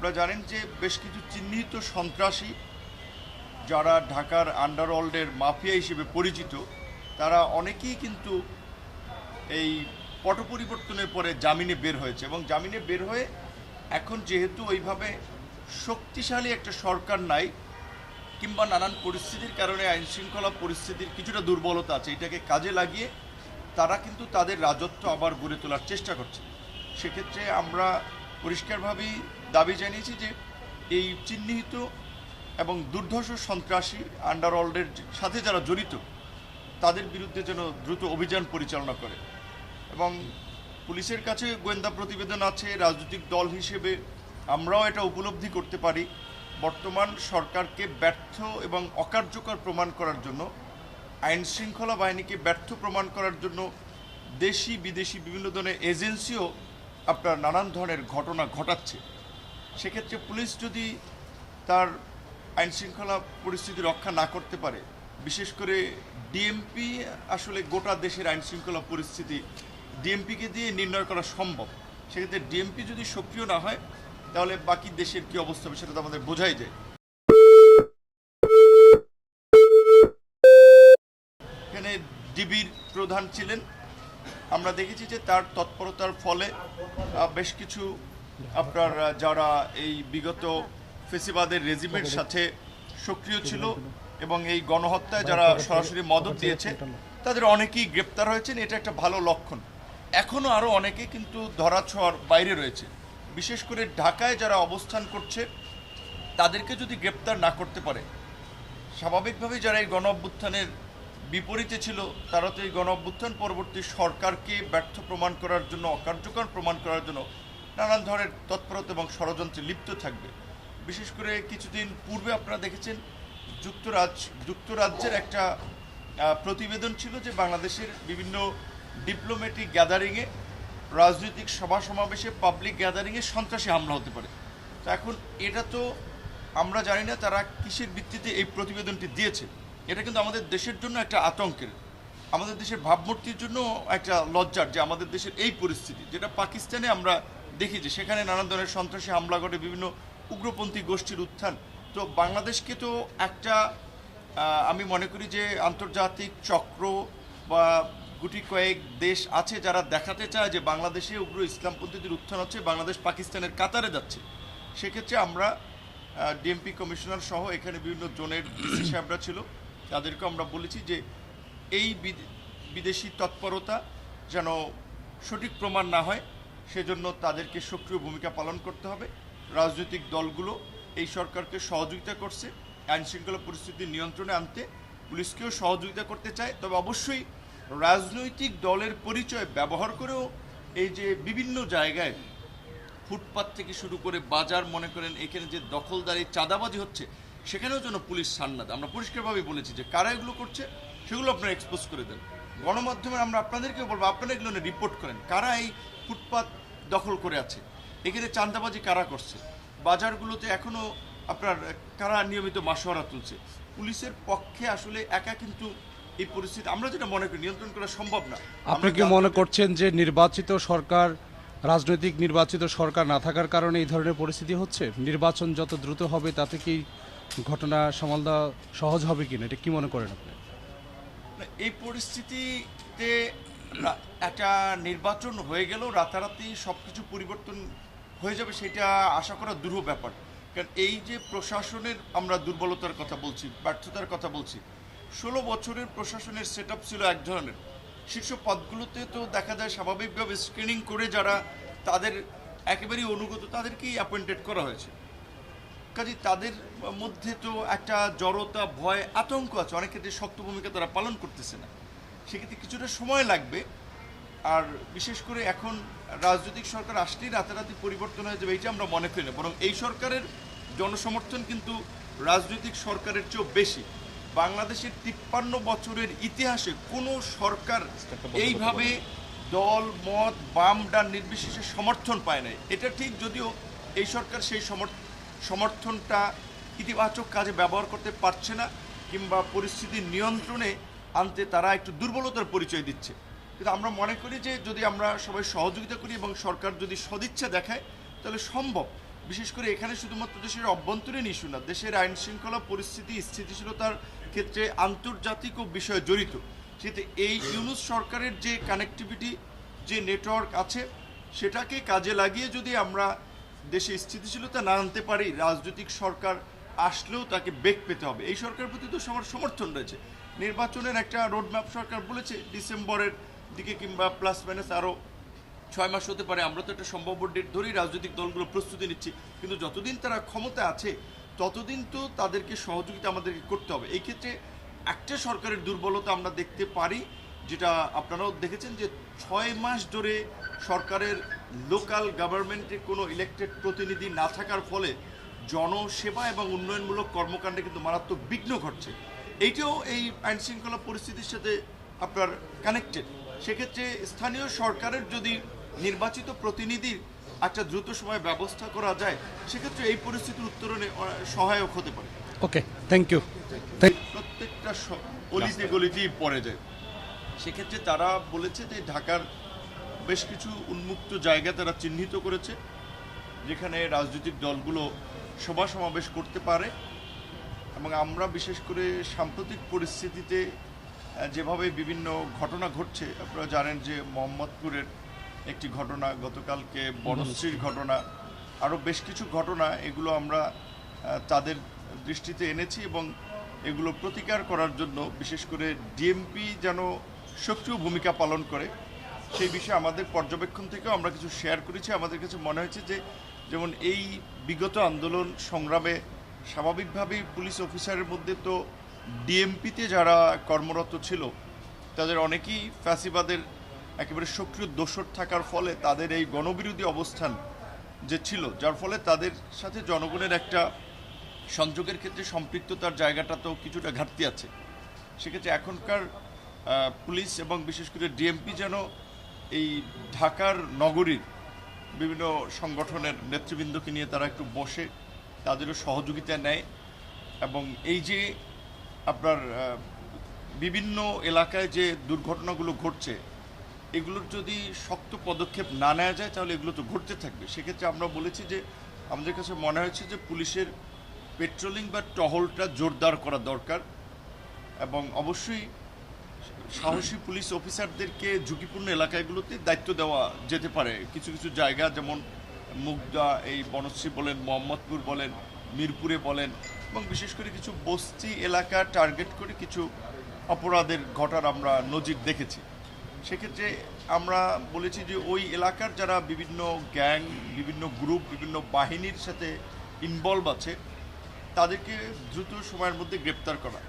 আপনারা জানেন যে বেশ কিছু চিহ্নিত সন্ত্রাসী যারা ঢাকার আন্ডারওয়ার্ল্ডের মাফিয়া হিসেবে পরিচিত, তারা অনেকেই কিন্তু এই পট পরিবর্তনের পরে জামিনে বের হয়েছে এবং জামিনে বের হয়ে এখন যেহেতু ওইভাবে শক্তিশালী একটা সরকার নাই কিংবা নানান পরিস্থিতির কারণে আইন শৃঙ্খলা পরিস্থিতির কিছুটা দুর্বলতা আছে, এটাকে কাজে লাগিয়ে তারা কিন্তু তাদের রাজত্ব আবার গড়ে তোলার চেষ্টা করছে। সেক্ষেত্রে আমরা পরিষ্কারভাবেই দাবি জানিয়েছি যে এই চিহ্নিত এবং দুর্ধর্ষ সন্ত্রাসী আন্ডারওয়ার্ল্ডের সাথে যারা জড়িত, তাদের বিরুদ্ধে যেন দ্রুত অভিযান পরিচালনা করে। এবং পুলিশের কাছে গোয়েন্দা প্রতিবেদন আছে, রাজনৈতিক দল হিসেবে আমরাও এটা উপলব্ধি করতে পারি। বর্তমান সরকারকে ব্যর্থ এবং অকার্যকর প্রমাণ করার জন্য, আইন শৃঙ্খলা বাহিনীকে ব্যর্থ প্রমাণ করার জন্য দেশি বিদেশি বিভিন্ন ধরনের এজেন্সিও আপনার নানান ধরনের ঘটনা ঘটাচ্ছে। সেক্ষেত্রে পুলিশ যদি তার আইন শৃঙ্খলা পরিস্থিতি রক্ষা না করতে পারে, বিশেষ করে ডিএমপি আসলে গোটা দেশের আইন শৃঙ্খলা পরিস্থিতি ডিএমপিকে দিয়ে নির্ণয় করা সম্ভব। সেক্ষেত্রে ডিএমপি যদি সক্রিয় না হয়, তাহলে বাকি দেশের কি অবস্থা হবে সেটা তো আমাদের বোঝাই যায়। এখানে ডিবির প্রধান ছিলেন। আমরা দেখেছি যে তার তৎপরতার ফলে বেশ কিছু আপনার যারা এই বিগত ফেসিবাদের রেজিমেন্ট সাথে সক্রিয় ছিল এবং এই গণহত্যায় যারা সরাসরি মদত দিয়েছে তাদের অনেকেই গ্রেপ্তার হয়েছেন এটা একটা ভালো লক্ষণ। এখনও আরও অনেকে কিন্তু ধরাছোঁয়ার বাইরে রয়েছে। বিশেষ করে ঢাকায় যারা অবস্থান করছে তাদেরকে যদি গ্রেপ্তার না করতে পারে স্বাভাবিকভাবে যারা এই গণ অভ্যুত্থানের বিপরীতে ছিল তারা তো এই গণ অভ্যুত্থান পরবর্তী সরকারকে ব্যর্থ প্রমাণ করার জন্য অকার্যকর প্রমাণ করার জন্য নানান ধরনের তৎপরতা এবং ষড়যন্ত্রে লিপ্ত থাকবে। বিশেষ করে কিছুদিন পূর্বে আপনারা দেখেছেন, যুক্তরাজ্য, যুক্তরাজ্যের একটা প্রতিবেদন ছিল যে বাংলাদেশের বিভিন্ন ডিপ্লোম্যাটিক গ্যাদারিংয়ে রাজনৈতিক সভা সমাবেশে পাবলিক গ্যাদারিংয়ে সন্ত্রাসী হামলা হতে পারে। তো এখন এটা তো আমরা জানি না, তারা কিসের ভিত্তিতে এই প্রতিবেদনটি দিয়েছে। এটা কিন্তু আমাদের দেশের জন্য একটা আতঙ্কের। আমাদের দেশের ভাবমূর্তির জন্য একটা লজ্জার যে আমাদের দেশের এই পরিস্থিতি, যেটা পাকিস্তানে আমরা দেখি যে সেখানে নানান ধরনের সন্ত্রাসী হামলা ঘটে, বিভিন্ন উগ্রপন্থী গোষ্ঠীর উত্থান। তো বাংলাদেশকে তো একটা আমি মনে করি যে আন্তর্জাতিক চক্র বা গুটি কয়েক দেশ আছে যারা দেখাতে চায় যে বাংলাদেশে উগ্র ইসলামপন্থীদের উত্থান হচ্ছে, বাংলাদেশ পাকিস্তানের কাতারে যাচ্ছে। সেক্ষেত্রে আমরা ডিএমপি কমিশনার সহ এখানে বিভিন্ন জোনের সাহেবরা ছিল, তাদেরকে আমরা বলেছি যে এই বিদ- বিদেশি তৎপরতা যেন সঠিক প্রমাণ না হয়। সেজন্য তাদেরকে সক্রিয় ভূমিকা পালন করতে হবে। রাজনৈতিক দলগুলো এই সরকারকে সহযোগিতা করছে। আইন শৃঙ্খলা পরিস্থিতি নিয়ন্ত্রণে আনতে পুলিশকেও সহযোগিতা করতে চায়। তবে অবশ্যই রাজনৈতিক দলের পরিচয় ব্যবহার করেও এই যে বিভিন্ন জায়গায় ফুটপাত থেকে শুরু করে বাজার, মনে করেন এখানে যে দখলদারি, চাঁদাবাজি হচ্ছে, সেখানেও যেন পুলিশ দেয়। আমরা পরিষ্কারভাবে বলেছি যে কারা এগুলো করছে, সেগুলো আপনারা এক্সপোজ করে দেন। গণমাধ্যমে আমরা আপনাদেরকেও বলব আপনারা এগুলো রিপোর্ট করেন। কারা এই ফুটপাত দখল করে আছে? এখানে চাঁদাবাজি কারা করছে? বাজারগুলোতে এখনও আপনার কারা নিয়মিত মাসোয়ারা তুলছে? পুলিশের পক্ষে আসলে একা কিন্তু এই পরিস্থিতি আমরা যেটা মনে করি নিয়ন্ত্রণ করা সম্ভব না। আপনি কি মনে করছেন যে নির্বাচিত সরকার রাজনৈতিক নির্বাচিত সরকার না থাকার কারণে এই ধরনের পরিস্থিতি হচ্ছে? নির্বাচন যত দ্রুত হবে তাতে কি ঘটনা সামাল দেওয়া সহজ হবে কিনা? এটা কি মনে করেন আপনি? এই পরিস্থিতিতে একটা নির্বাচন হয়ে গেলেও রাতারাতি সব কিছু পরিবর্তন হয়ে যাবে সেটা আশা করা দুরূহ ব্যাপার। কারণ এই যে প্রশাসনের আমরা দুর্বলতার কথা বলছি, ব্যর্থতার কথা বলছি, ষোলো বছরের প্রশাসনের সেট ছিল এক ধরনের। শীর্ষ পদগুলোতে তো দেখা যায় স্বাভাবিকভাবে স্ক্রিনিং করে যারা তাদের একেবারেই অনুগত, তাদেরকেই অ্যাপয়েন্টেড করা হয়েছে। কাজে, তাদের মধ্যে তো একটা জড়তা, ভয়, আতঙ্ক আছে। অনেক ক্ষেত্রে শক্ত ভূমিকা তারা পালন করতেছে না। সেক্ষেত্রে কিছুটা সময় লাগবে। আর বিশেষ করে এখন রাজনৈতিক সরকার আসলেই রাতারাতি পরিবর্তন হয়ে যাবে, এইটা আমরা মনে করি না। বরং এই সরকারের জনসমর্থন কিন্তু রাজনৈতিক সরকারের চেয়েও বেশি। বাংলাদেশের তিপ্পান্ন বছরের ইতিহাসে কোনো সরকার এইভাবে দল, মত বাম ডান নির্বিশেষে সমর্থন পায় নাই। এটা ঠিক যদিও এই সরকার সেই সমর্থ সমর্থনটা ইতিবাচক কাজে ব্যবহার করতে পারছে না কিংবা পরিস্থিতি নিয়ন্ত্রণে আনতে তারা একটু দুর্বলতার পরিচয় দিচ্ছে। কিন্তু আমরা মনে করি যে যদি আমরা সবাই সহযোগিতা করি এবং সরকার যদি সদিচ্ছা দেখায়, তাহলে সম্ভব। বিশেষ করে এখানে শুধুমাত্র দেশের অভ্যন্তরীণ ইস্যু না, দেশের আইন শৃঙ্খলা পরিস্থিতি, স্থিতিশীলতার ক্ষেত্রে আন্তর্জাতিক ও বিষয় জড়িত। সেতে এই ইউনুস সরকারের যে কানেক্টিভিটি যে নেটওয়ার্ক আছে, সেটাকে কাজে লাগিয়ে যদি আমরা দেশে স্থিতিশীলতা না আনতে পারি, রাজনৈতিক সরকার আসলেও তাকে বেগ পেতে হবে। এই সরকারের প্রতি তো সবার সমর্থন রয়েছে। নির্বাচনের একটা রোডম্যাপ সরকার বলেছে, ডিসেম্বরের দিকে কিংবা প্লাস মাইনাস আরও ছয় মাস হতে পারে। আমরা তো একটা সম্ভাব্য ডেট ধরেই রাজনৈতিক দলগুলো প্রস্তুতি নিচ্ছি। কিন্তু যতদিন তারা ক্ষমতা আছে, ততদিন তো তাদেরকে সহযোগিতা আমাদেরকে করতে হবে। এই ক্ষেত্রে একটা সরকারের দুর্বলতা আমরা দেখতে পারি। যেটা আপনারাও দেখেছেন যে ছয় মাস ধরে সরকারের লোকাল গভর্নমেন্টের কোনো ইলেকটেড প্রতিনিধি না থাকার ফলে জনসেবা এবং উন্নয়নমূলক কর্মকাণ্ডে কিন্তু মারাত্মক বিঘ্ন ঘটছে। এইটাও এই আইন শৃঙ্খলা পরিস্থিতির সাথে আপনার কানেক্টেড সেক্ষেত্রে স্থানীয় সরকারের যদি নির্বাচিত প্রতিনিধির একটা দ্রুত সময় ব্যবস্থা করা যায় সেক্ষেত্রে এই পরিস্থিতির উত্তরণে সহায়ক হতে পারে। ওকে থ্যাংক ইউ প্রত্যেকটা অলিতে গলিতেই পড়ে যায়। সেক্ষেত্রে তারা বলেছে যে ঢাকার বেশ কিছু উন্মুক্ত জায়গা তারা চিহ্নিত করেছে যেখানে রাজনৈতিক দলগুলো সভা সমাবেশ করতে পারে এবং আমরা বিশেষ করে সাম্প্রতিক পরিস্থিতিতে যেভাবে বিভিন্ন ঘটনা ঘটছে আপনারা জানেন যে মোহাম্মদপুরের একটি ঘটনা গতকালকে বনশ্রীর ঘটনা আরও বেশ কিছু ঘটনা এগুলো আমরা তাদের দৃষ্টিতে এনেছি এবং এগুলো প্রতিকার করার জন্য বিশেষ করে ডিএমপি যেন সক্রিয় ভূমিকা পালন করে। সেই বিষয়ে আমাদের পর্যবেক্ষণ থেকেও আমরা কিছু শেয়ার করেছি। আমাদের কাছে মনে হয়েছে যে, যেমন এই বিগত আন্দোলন সংগ্রামে স্বাভাবিকভাবেই পুলিশ অফিসারের মধ্যে তো ডিএমপিতে যারা কর্মরত ছিল, তাদের অনেকেই ফ্যাসিবাদের একেবারে সক্রিয় দোষর থাকার ফলে তাদের এই গণবিরোধী অবস্থান যে ছিল, যার ফলে তাদের সাথে জনগণের একটা সংযোগের ক্ষেত্রে সম্পৃক্ততার জায়গাটা তো কিছুটা ঘাটতি আছে। সেক্ষেত্রে এখনকার পুলিশ এবং বিশেষ করে ডিএমপি যেন এই ঢাকার নগরীর বিভিন্ন সংগঠনের নেতৃবৃন্দকে নিয়ে তারা একটু বসে, তাদেরও সহযোগিতা নেয় এবং এই যে আপনার বিভিন্ন এলাকায় যে দুর্ঘটনাগুলো ঘটছে, এগুলোর যদি শক্ত পদক্ষেপ না নেওয়া যায়, তাহলে এগুলো তো ঘটতে থাকবে। সেক্ষেত্রে আমরা বলেছি যে, আমাদের কাছে মনে হয়েছে যে পুলিশের পেট্রোলিং বা টহলটা জোরদার করা দরকার এবং অবশ্যই সাহসী পুলিশ অফিসারদেরকে ঝুঁকিপূর্ণ এলাকাগুলোতে দায়িত্ব দেওয়া যেতে পারে। কিছু কিছু জায়গা যেমন মুগদা, এই বনশ্রী বলেন, মোহাম্মদপুর বলেন, মিরপুরে বলেন, এবং বিশেষ করে কিছু বস্তি এলাকা টার্গেট করে কিছু অপরাধের ঘটার আমরা নজির দেখেছি। সেক্ষেত্রে আমরা বলেছি যে ওই এলাকার যারা বিভিন্ন গ্যাং, বিভিন্ন গ্রুপ, বিভিন্ন বাহিনীর সাথে ইনভলভ আছে, তাদেরকে দ্রুত সময়ের মধ্যে গ্রেপ্তার করা।